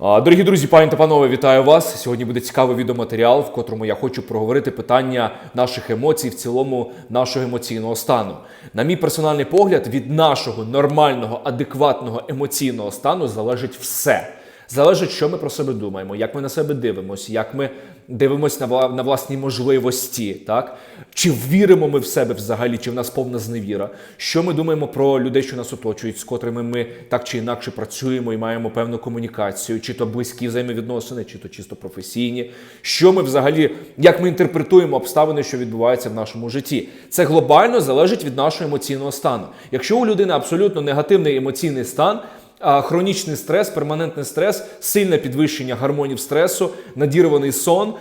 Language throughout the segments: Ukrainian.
Дорогі друзі, пані та панове, вітаю вас. Сьогодні буде цікавий відеоматеріал, в котрому я хочу проговорити питання наших емоцій, в цілому нашого емоційного стану. На мій персональний погляд, від нашого нормального, адекватного емоційного стану залежить все. Залежить, що ми про себе думаємо, як ми на себе дивимося, як ми дивимося на, на власні можливості, так? Чи віримо ми в себе взагалі, чи в нас повна зневіра? Що ми думаємо про людей, що нас оточують, з котрими ми так чи інакше працюємо і маємо певну комунікацію, чи то близькі взаємовідносини, чи то чисто професійні. Що ми взагалі, як ми інтерпретуємо обставини, що відбуваються в нашому житті? Це глобально залежить від нашого емоційного стану. Якщо у людини абсолютно негативний емоційний стан, хронічний стрес, перманентний стрес, сильне підвищення гормонів стресу, надірваний сон,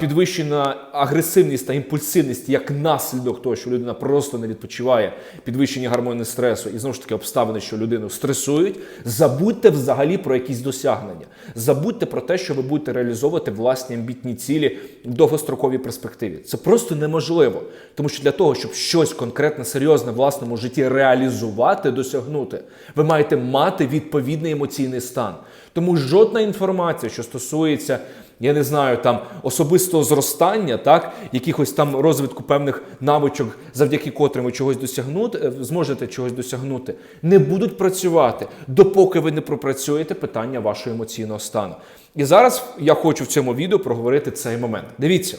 підвищена агресивність та імпульсивність як наслідок того, що людина просто не відпочиває, підвищення гормонів стресу і знову ж таки обставини, що людину стресують. Забудьте взагалі про якісь досягнення. Забудьте про те, що ви будете реалізовувати власні амбітні цілі в довгостроковій перспективі. Це просто неможливо, тому що для того, щоб щось конкретне, серйозне в власному житті реалізувати, досягнути, ви маєте мати відповідний емоційний стан. Тому жодна інформація, що стосується, я не знаю, там особистого зростання, так, якихось там розвитку певних навичок, завдяки котрим ви чогось досягнути, е, зможете чогось досягнути, не будуть працювати, допоки ви не пропрацюєте питання вашого емоційного стану. І зараз я хочу в цьому відео проговорити цей момент. Дивіться.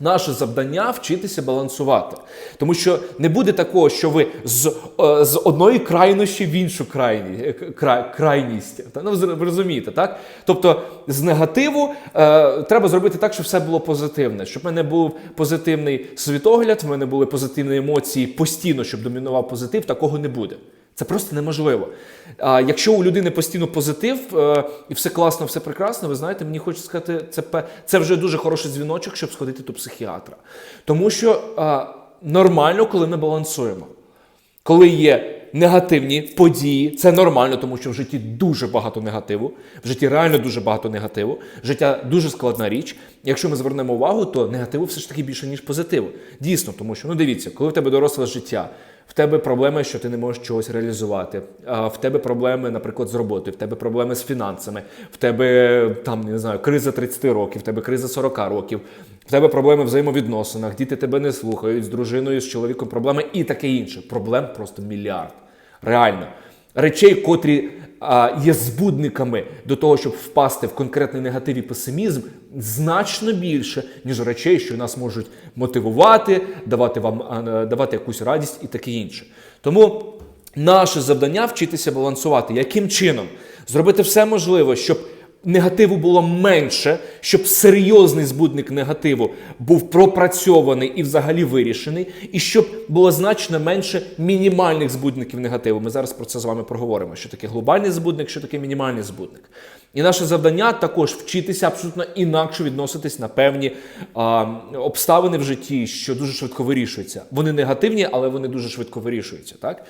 Наше завдання вчитися балансувати, тому що не буде такого, що ви з, е, з одної крайнощі в іншу крайні, е, край, крайність. Ну, ви розумієте, так? Тобто з негативу е, треба зробити так, щоб все було позитивне, щоб в мене був позитивний світогляд, в мене були позитивні емоції постійно, щоб домінував позитив, такого не буде. Це просто неможливо. А якщо у людини постійно позитив е, і все класно, все прекрасно, ви знаєте, мені хочеться сказати, це, це вже дуже хороший дзвіночок, щоб сходити до психіатра. Тому що е, нормально, коли ми балансуємо. Коли є негативні події, це нормально, тому що в житті дуже багато негативу, в житті реально дуже багато негативу. Життя дуже складна річ. Якщо ми звернемо увагу, то негативу все ж таки більше, ніж позитиву. Дійсно, тому що ну дивіться, коли в тебе доросле життя, в тебе проблеми, що ти не можеш чогось реалізувати. В тебе проблеми, наприклад, з роботою, в тебе проблеми з фінансами, в тебе там не знаю, криза 30 років, в тебе криза 40 років, в тебе проблеми в взаємовідносинах, діти тебе не слухають, з дружиною, з чоловіком проблеми і таке інше. Проблем просто мільярд. Реально. Речей, котрі а, є збудниками до того, щоб впасти в конкретний негатив і песимізм, значно більше, ніж речей, що нас можуть мотивувати, давати вам а, давати якусь радість і таке інше. Тому наше завдання вчитися балансувати. Яким чином? Зробити все можливе, щоб негативу було менше, щоб серйозний збудник негативу був пропрацьований і взагалі вирішений, і щоб було значно менше мінімальних збудників негативу. Ми зараз про це з вами проговоримо. Що таке глобальний збудник, що таке мінімальний збудник. І наше завдання також вчитися абсолютно інакше відноситись на певні а, обставини в житті, що дуже швидко вирішуються. Вони негативні, але вони дуже швидко вирішуються. Так?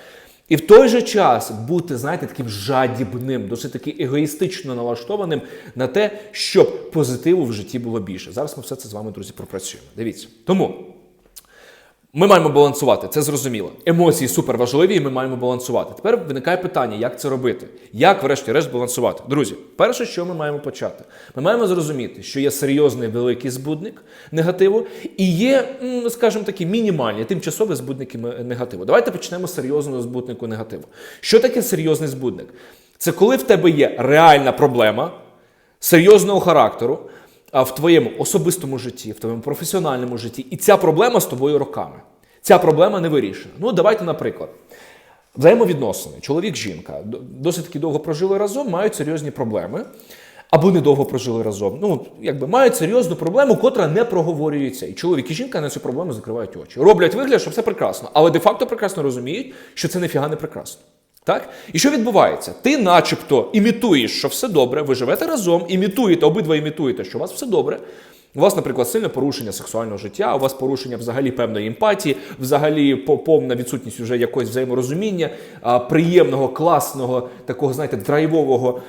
І в той же час бути, знаєте, таким жадібним, досить таки егоїстично налаштованим на те, щоб позитиву в житті було більше. Зараз ми все це з вами, друзі, пропрацюємо. Дивіться. Тому ми маємо балансувати, це зрозуміло. Емоції супер важливі, і ми маємо балансувати. Тепер виникає питання, як це робити? Як, врешті-решт, балансувати? Друзі, перше, що ми маємо почати? Ми маємо зрозуміти, що є серйозний великий збудник негативу, і є, скажімо такі, мінімальні тимчасові збудники негативу. Давайте почнемо з серйозного збуднику негативу. Що таке серйозний збудник? Це коли в тебе є реальна проблема серйозного характеру в твоєму особистому житті, в твоєму професіональному житті, і ця проблема з тобою роками. Ця проблема не вирішена. Ну, давайте, наприклад, взаємовідносини, чоловік, жінка, досить таки довго прожили разом, мають серйозні проблеми. Або недовго прожили разом. Ну, якби мають серйозну проблему, котра не проговорюється. І чоловік і жінка на цю проблему закривають очі. Роблять вигляд, що все прекрасно, але де-факто прекрасно розуміють, що це ніфіга не прекрасно. Так? І що відбувається? Ти, начебто, імітуєш, що все добре, ви живете разом, імітуєте, обидва імітуєте, що у вас все добре. У вас, наприклад, сильне порушення сексуального життя, у вас порушення взагалі певної емпатії, взагалі повна відсутність вже якогось взаєморозуміння, приємного, класного, такого, знаєте, драйвового.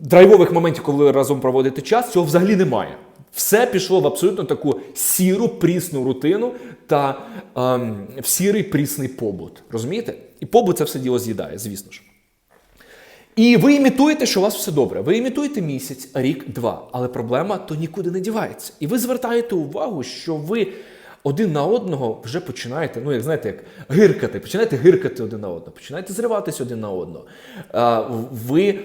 Драйвових моментів, коли ви разом проводите час, цього взагалі немає. Все пішло в абсолютно таку сіру, прісну рутину та ем, в сірий прісний побут. Розумієте? І побут це все діло з'їдає, звісно ж. І ви імітуєте, що у вас все добре. Ви імітуєте місяць, рік, два. Але проблема то нікуди не дівається. І ви звертаєте увагу, що ви один на одного вже починаєте, ну як знаєте, як гиркати, починаєте гиркати один на одного, починаєте зриватися один на одного. А, ви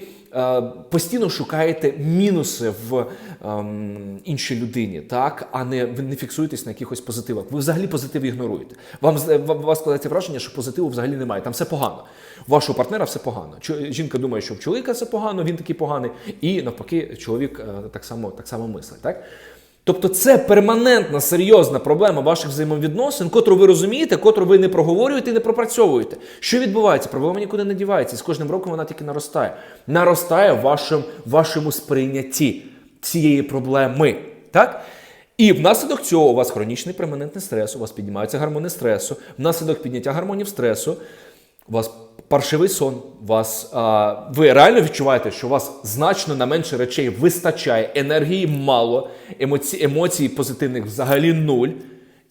постійно шукаєте мінуси в ем, іншій людині, так, а не ви не фіксуєтесь на якихось позитивах. Ви взагалі позитив ігноруєте. Вам у вас складається враження, що позитиву взагалі немає. Там все погано. У вашого партнера все погано. Жінка думає, що в чоловіка все погано, він такий поганий, і навпаки, чоловік е, так само, так само мислить. Так? Тобто це перманентна серйозна проблема ваших взаємовідносин, котру ви розумієте, котру ви не проговорюєте і не пропрацьовуєте. Що відбувається? Проблема нікуди не дівається. І з кожним роком вона тільки наростає. Наростає в вашому, вашому сприйнятті цієї проблеми. Так? І внаслідок цього у вас хронічний перманентний стрес, у вас піднімаються гормони стресу, внаслідок підняття гормонів стресу, у вас паршивий сон, у вас, а, ви реально відчуваєте, що у вас значно на менше речей вистачає, енергії мало, емоці, емоцій позитивних взагалі нуль.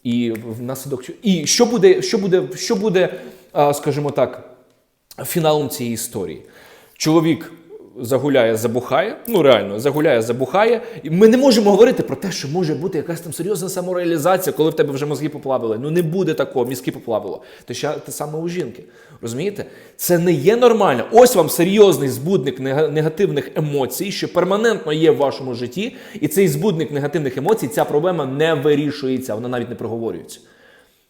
І внаслідок І що буде, що буде, що буде, скажімо так, фіналом цієї історії? Чоловік загуляє, забухає, ну реально, загуляє, забухає. І ми не можемо говорити про те, що може бути якась там серйозна самореалізація, коли в тебе вже мозги поплавили. Ну не буде такого, мізки поплавило. Те, ще те саме у жінки. Розумієте? Це не є нормально. Ось вам серйозний збудник негативних емоцій, що перманентно є в вашому житті, і цей збудник негативних емоцій, ця проблема не вирішується, вона навіть не проговорюється.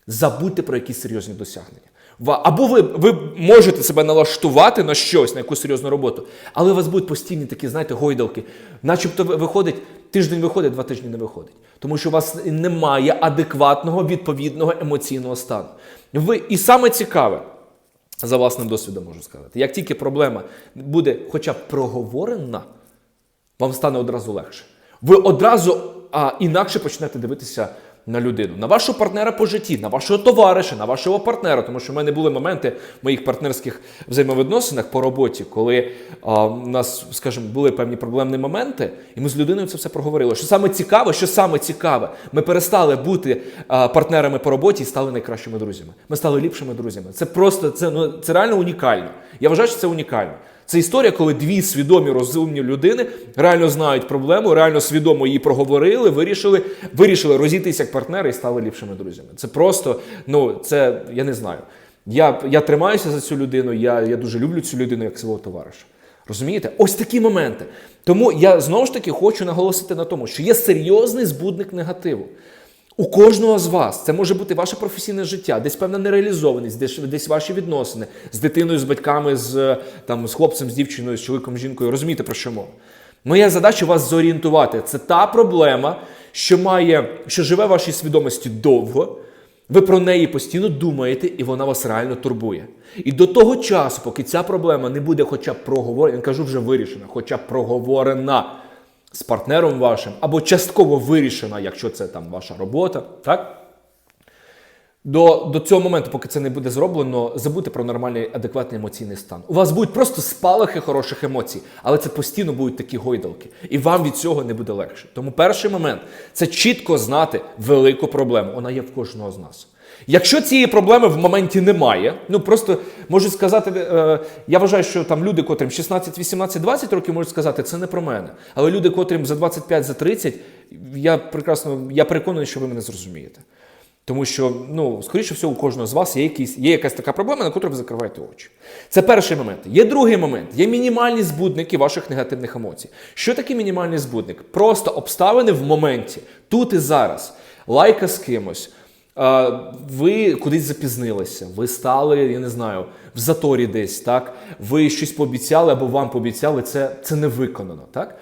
Забудьте про якісь серйозні досягнення. Або ви, ви можете себе налаштувати на щось, на якусь серйозну роботу, але у вас будуть постійні такі, знаєте, гойдалки. Начебто виходить, тиждень виходить, два тижні не виходить. Тому що у вас немає адекватного відповідного емоційного стану. Ви, і саме цікаве, за власним досвідом можу сказати, як тільки проблема буде хоча б проговорена, вам стане одразу легше. Ви одразу а, інакше почнете дивитися на людину, на вашого партнера по житті, на вашого товариша, на вашого партнера. Тому що в мене були моменти в моїх партнерських взаємовідносинах по роботі, коли а, у нас, скажімо, були певні проблемні моменти, і ми з людиною це все проговорили. Що саме цікаве, що саме цікаве, ми перестали бути а, партнерами по роботі і стали найкращими друзями. Ми стали ліпшими друзями. Це просто це, ну, це реально унікально. Я вважаю, що це унікально. Це історія, коли дві свідомі розумні людини реально знають проблему, реально свідомо її проговорили, вирішили, вирішили розійтися як партнери і стали ліпшими друзями. Це просто, ну це я не знаю. Я, я тримаюся за цю людину, я, я дуже люблю цю людину як свого товариша. Розумієте? Ось такі моменти. Тому я знову ж таки хочу наголосити на тому, що є серйозний збудник негативу. У кожного з вас це може бути ваше професійне життя, десь певна нереалізованість, десь, десь ваші відносини з дитиною, з батьками, з, там, з хлопцем, з дівчиною, з чоловіком, з жінкою. Розумієте про що мова? Моя задача вас зорієнтувати. Це та проблема, що має, що живе в вашій свідомості довго. Ви про неї постійно думаєте, і вона вас реально турбує. І до того часу, поки ця проблема не буде хоча б проговорена, я кажу вже вирішена, хоча б проговорена з партнером вашим, або частково вирішена, якщо це там ваша робота, так? До, до цього моменту, поки це не буде зроблено, забудьте про нормальний адекватний емоційний стан. У вас будуть просто спалахи хороших емоцій, але це постійно будуть такі гойдалки, і вам від цього не буде легше. Тому перший момент це чітко знати велику проблему. Вона є в кожного з нас. Якщо цієї проблеми в моменті немає, ну просто можуть сказати, е, я вважаю, що там люди, котрим 16, 18, 20 років можуть сказати, це не про мене. Але люди, котрим за 25, за 30, я прекрасно, я переконаний, що ви мене зрозумієте. Тому що, ну, скоріше всього, у кожного з вас є, якісь, є якась така проблема, на яку ви закриваєте очі. Це перший момент. Є другий момент. Є мінімальні збудники ваших негативних емоцій. Що таке мінімальний збудник? Просто обставини в моменті, тут і зараз. Лайка з кимось. А, Ви кудись запізнилися, ви стали, я не знаю, в заторі десь, так? Ви щось пообіцяли або вам пообіцяли, це, це не виконано, так?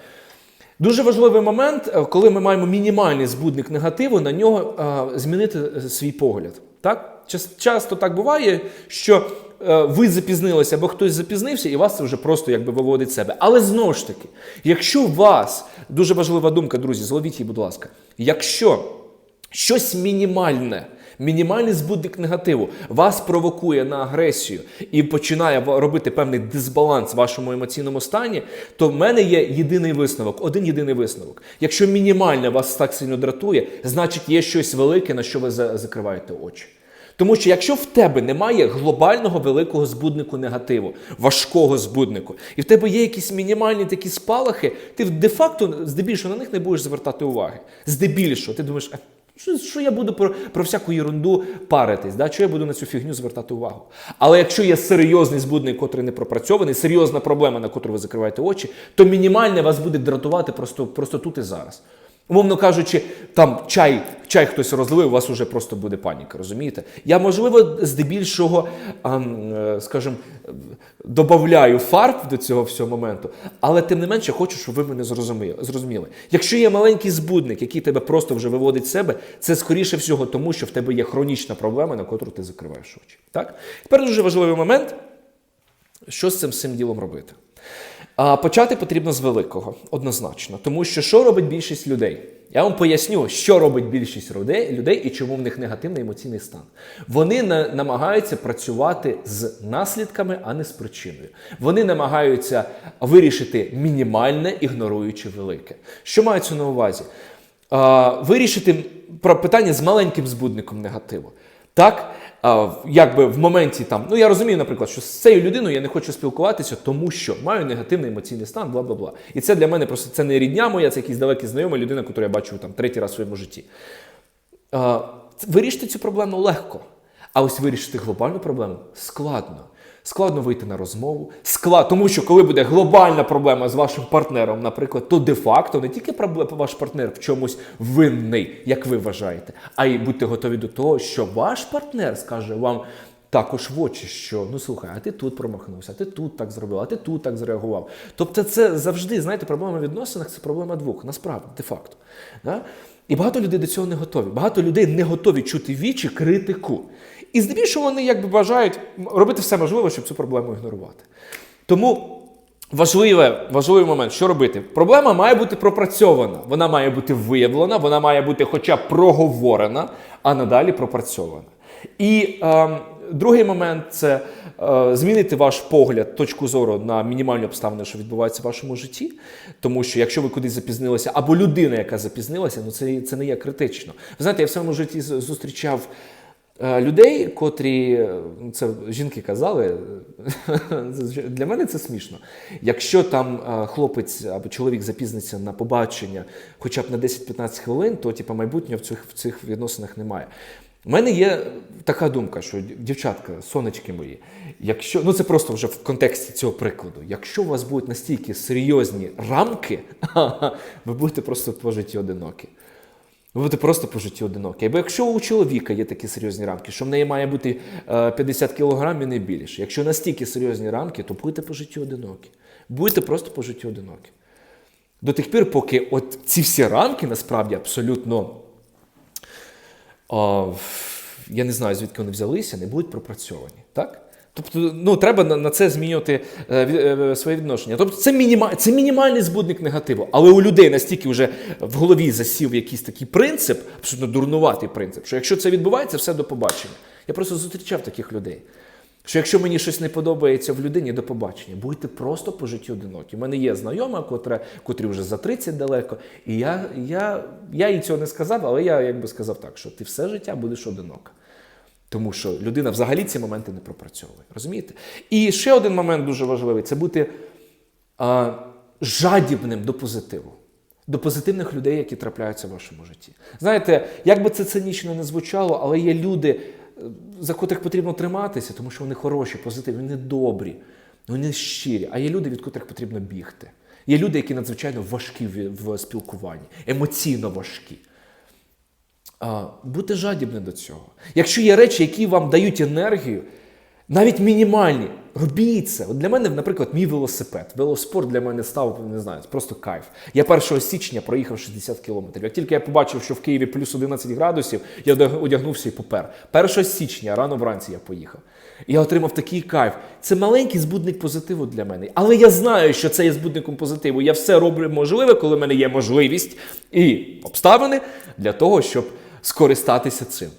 Дуже важливий момент, е, коли ми маємо мінімальний збудник негативу, на нього е, змінити е, свій погляд. Так? Часто так буває, що е, ви запізнилися або хтось запізнився, і вас це вже просто якби виводить себе. Але знову ж таки, якщо у вас дуже важлива думка, друзі, зловіть її, будь ласка, якщо щось мінімальне. Мінімальний збудник негативу вас провокує на агресію і починає робити певний дисбаланс в вашому емоційному стані, то в мене є єдиний висновок, один єдиний висновок. Якщо мінімальне вас так сильно дратує, значить є щось велике, на що ви закриваєте очі. Тому що якщо в тебе немає глобального великого збуднику негативу, важкого збуднику, і в тебе є якісь мінімальні такі спалахи, ти де-факто здебільшого на них не будеш звертати уваги. Здебільшого, ти думаєш, «А, що, що я буду про, про всяку ерунду паритись? Да? Що я буду на цю фігню звертати увагу? Але якщо є серйозний збудник, котрий не пропрацьований, серйозна проблема, на котру ви закриваєте очі, то мінімальне вас буде дратувати просто, просто тут і зараз. Умовно кажучи, там чай, чай хтось розлив, у вас вже просто буде паніка, розумієте? Я, можливо, здебільшого, е, скажімо, додаю фарб до цього всього моменту, але тим не менше хочу, щоб ви мене зрозуміли. Якщо є маленький збудник, який тебе просто вже виводить з себе, це скоріше всього тому, що в тебе є хронічна проблема, на котру ти закриваєш очі. Так? Тепер дуже важливий момент, що з цим всім ділом робити. А почати потрібно з великого, однозначно. Тому що що робить більшість людей? Я вам поясню, що робить більшість людей і чому в них негативний емоційний стан. Вони на, намагаються працювати з наслідками, а не з причиною. Вони намагаються вирішити мінімальне, ігноруючи велике. Що мається на увазі? А, вирішити про питання з маленьким збудником негативу. Так, якби в моменті там, ну я розумію, наприклад, що з цією людиною я не хочу спілкуватися, тому що маю негативний емоційний стан, бла бла бла. І це для мене просто це не рідня моя, це якийсь далекий знайомий людина, яку я бачу там третій раз в своєму житті. Вирішити цю проблему легко. А ось вирішити глобальну проблему складно. Складно вийти на розмову, склад, тому що коли буде глобальна проблема з вашим партнером, наприклад, то де-факто не тільки ваш партнер в чомусь винний, як ви вважаєте, а й будьте готові до того, що ваш партнер скаже вам також в очі, що ну слухай, а ти тут промахнувся, а ти тут так зробив, а ти тут так зреагував. Тобто, це завжди, знаєте, проблема в відносинах це проблема двох, насправді, де-факто. Да? І багато людей до цього не готові. Багато людей не готові чути вічі критику. І здебільшого вони якби бажають робити все можливе, щоб цю проблему ігнорувати. Тому важливе, важливий момент, що робити? Проблема має бути пропрацьована, вона має бути виявлена, вона має бути хоча б проговорена, а надалі пропрацьована. І е, другий момент це е, змінити ваш погляд, точку зору на мінімальні обставини, що відбуваються в вашому житті. Тому що якщо ви кудись запізнилися, або людина, яка запізнилася, ну це, це не є критично. Ви знаєте, я в своєму житті зустрічав. Е, Людей, котрі е, ну, це жінки казали, для мене це смішно. Якщо там е, хлопець або чоловік запізниться на побачення хоча б на 10-15 хвилин, то типу, майбутнього в цих, в цих відносинах немає. У мене є така думка, що дівчатка, сонечки мої, якщо ну це просто вже в контексті цього прикладу, якщо у вас будуть настільки серйозні рамки, ви будете просто по житті одинокі. Ви будете просто по житті одинокі. Або якщо у чоловіка є такі серйозні рамки, що в неї має бути е, 50 кілограмів і не більше. Якщо настільки серйозні рамки, то будете по житті одинокі. Будете просто по житті одинокі. До тих пір, поки от ці всі рамки насправді абсолютно. А, я не знаю, звідки вони взялися, не будуть пропрацьовані. Так? Тобто, ну, треба на, на це змінювати е, е, своє відношення. Тобто, це, мініма, це мінімальний збудник негативу. Але у людей настільки вже в голові засів якийсь такий принцип, абсолютно дурнуватий принцип, що якщо це відбувається, все до побачення. Я просто зустрічав таких людей. Що якщо мені щось не подобається в людині, до побачення, будьте просто по житті одинокі. У мене є знайома, котра, котрі вже за 30 далеко, і я, я, я їй цього не сказав, але я якби сказав так, що ти все життя будеш одинока. Тому що людина взагалі ці моменти не пропрацьовує. Розумієте? І ще один момент дуже важливий це бути а, жадібним до позитиву, до позитивних людей, які трапляються в вашому житті. Знаєте, як би це цинічно не звучало, але є люди, е, за котрих потрібно триматися, тому що вони хороші, позитивні, вони добрі, вони щирі. А є люди, від котрих потрібно бігти. Є люди, які надзвичайно важкі в в спілкуванні, емоційно важкі. Бути жадібним до цього. Якщо є речі, які вам дають енергію, навіть мінімальні, робіть це. От для мене, наприклад, мій велосипед. Велоспорт для мене став, не знаю, просто кайф. Я 1 січня проїхав 60 кілометрів. Як тільки я побачив, що в Києві плюс 11 градусів, я одягнувся і попер. 1 січня, рано вранці я поїхав. Я отримав такий кайф. Це маленький збудник позитиву для мене. Але я знаю, що це є збудником позитиву. Я все роблю можливе, коли в мене є можливість і обставини для того, щоб скористатися цим.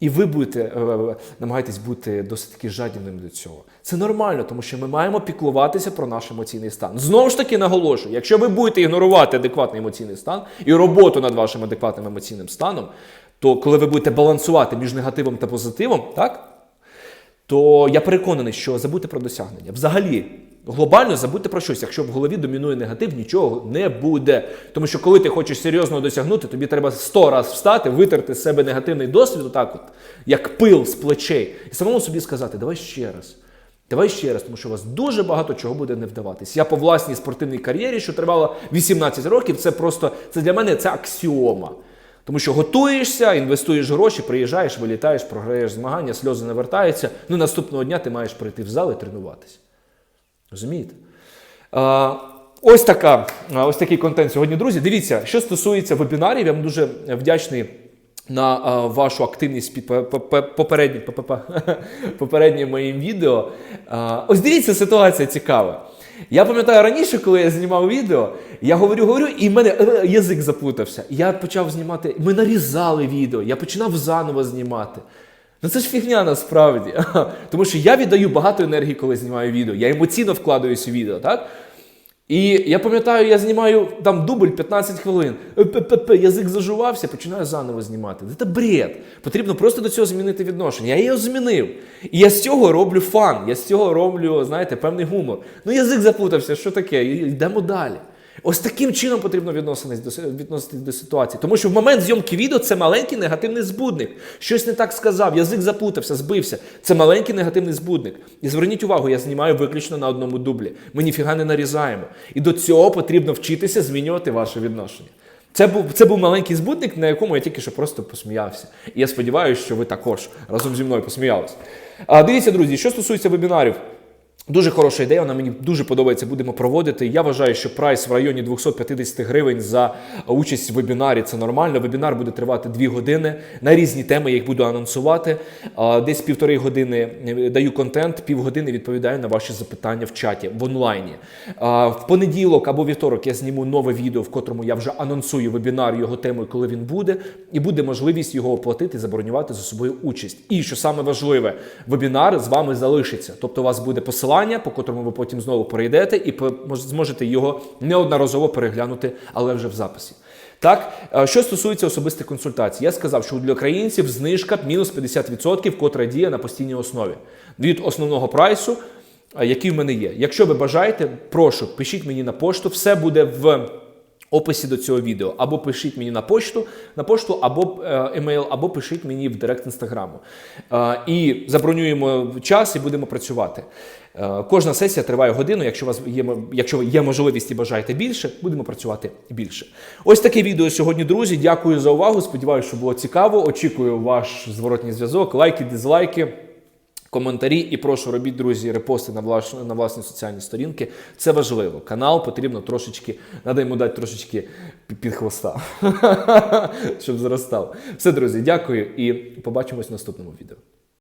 І ви будете е, намагаєтесь бути досить таки жадібним до цього. Це нормально, тому що ми маємо піклуватися про наш емоційний стан. Знову ж таки наголошую, якщо ви будете ігнорувати адекватний емоційний стан і роботу над вашим адекватним емоційним станом, то коли ви будете балансувати між негативом та позитивом, так? то я переконаний, що забудьте про досягнення. Взагалі, глобально забудьте про щось. Якщо в голові домінує негатив, нічого не буде. Тому що коли ти хочеш серйозно досягнути, тобі треба сто раз встати, витерти з себе негативний досвід, отак, от, як пил з плечей, і самому собі сказати, давай ще раз. Давай ще раз, тому що у вас дуже багато чого буде не вдаватись. Я по власній спортивній кар'єрі, що тривала 18 років, це просто це для мене це аксіома. Тому що готуєшся, інвестуєш гроші, приїжджаєш, вилітаєш, програєш змагання, сльози не вертаються. Ну наступного дня ти маєш прийти в зал і тренуватися. Розумієте? А, ось, така, ось такий контент сьогодні, друзі. Дивіться, що стосується вебінарів, я вам дуже вдячний. На вашу активність під по- по- по- попереднім, по- по- по- попереднім моїм відео. Ось дивіться, ситуація цікава. Я пам'ятаю раніше, коли я знімав відео, я говорю, говорю, і в мене е, язик заплутався. Я почав знімати, ми нарізали відео, я починав заново знімати. Ну це ж фігня насправді. Тому що я віддаю багато енергії, коли знімаю відео. Я емоційно вкладаюся у відео, так? І я пам'ятаю, я знімаю там дубль 15 хвилин. Е, П-п-п, Язик зажувався, починаю заново знімати. Це бред. Потрібно просто до цього змінити відношення. Я його змінив. І я з цього роблю фан. Я з цього роблю, знаєте, певний гумор. Ну, язик запутався, що таке? Йдемо далі. Ось таким чином потрібно відноситись до, ситуації. Тому що в момент зйомки відео це маленький негативний збудник. Щось не так сказав, язик запутався, збився. Це маленький негативний збудник. І зверніть увагу, я знімаю виключно на одному дублі. Ми ніфіга не нарізаємо. І до цього потрібно вчитися змінювати ваше відношення. Це був, це був маленький збудник, на якому я тільки що просто посміявся. І я сподіваюся, що ви також разом зі мною посміялись. А, дивіться, друзі, що стосується вебінарів. Дуже хороша ідея, вона мені дуже подобається. Будемо проводити. Я вважаю, що прайс в районі 250 гривень за участь в вебінарі це нормально. Вебінар буде тривати 2 години на різні теми. Я їх буду анонсувати. Десь півтори години е, даю контент, півгодини відповідаю на ваші запитання в чаті в онлайні. В понеділок або вівторок я зніму нове відео, в котрому я вже анонсую вебінар його темою, коли він буде, і буде можливість його оплатити, забронювати за собою участь. І що саме важливе, вебінар з вами залишиться. Тобто у вас буде посилання, по котрому ви потім знову перейдете і зможете його неодноразово переглянути, але вже в записі. Так, е, що стосується особистих консультацій, я сказав, що для українців знижка мінус 50%, котра діє на постійній основі від основного прайсу, е, який в мене є. Якщо ви бажаєте, прошу, пишіть мені на пошту, все буде в описі до цього відео. Або пишіть мені на пошту, на пошту, або е, емейл, або пишіть мені в директ інстаграму. Е, і забронюємо час і будемо працювати. Е, Кожна сесія триває годину. Якщо у вас є, якщо є можливість і бажаєте більше, будемо працювати більше. Ось таке відео сьогодні, друзі. Дякую за увагу. Сподіваюся, що було цікаво. Очікую ваш зворотній зв'язок, лайки, дизлайки. Коментарі і прошу робіть, друзі, репости на власні, на власні соціальні сторінки. Це важливо. Канал потрібно трошечки, треба йому дати трошечки пі- під хвоста, щоб зростав. Все, друзі, дякую і побачимось в наступному відео.